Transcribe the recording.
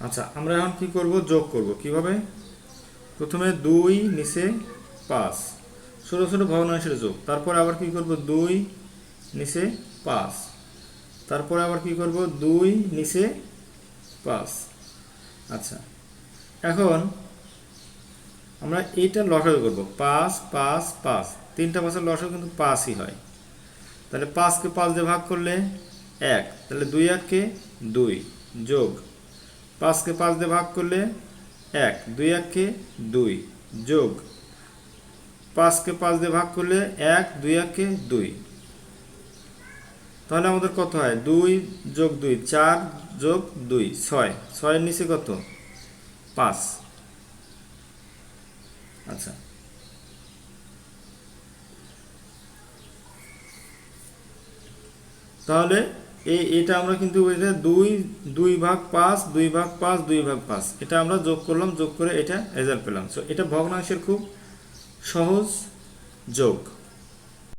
আচ্ছা আমরা এখন কি করব? যোগ করব। কীভাবে? প্রথমে দুই নিচে পাঁচ। ছোটো ছোটো ভগ্নাংশের যোগ। তারপরে আবার কি করব? দুই নিচে পাঁচ। তারপরে আবার কি করব? দুই নিচে পাঁচ। আচ্ছা এখন আমরা এইটা লসাগু করব। পাঁচ পাঁচ পাঁচ। তিনটা পাঁচের লসাগু কিন্তু পাঁচই হয়। তাহলে পাঁচকে পাঁচ দিয়ে ভাগ করলে এক। তাহলে দুই এককে দুই। যোগ পাঁচকে পাঁচ দিয়ে ভাগ করলে এক। দুই এককে দুই। যোগ। পাঁচকে পাঁচ দিয়ে ভাগ করলে এক, দুই এককে দুই। তাহলে আমাদের কত হয়? দুই যোগ দুই, চার যোগ দুই, ছয়। ছয়ের নিচে কত? পাঁচ। আচ্ছা। তাহলে এই, এটা আমরা কিন্তু এটা দুই দুই ভাগ পাঁচ, দুই ভাগ পাঁচ, দুই ভাগ পাঁচ। এটা আমরা যোগ করলাম, যোগ করে এটা রেজাল্ট পেলাম। সো এটা ভগ্নাংশের খুব সহজ যোগ।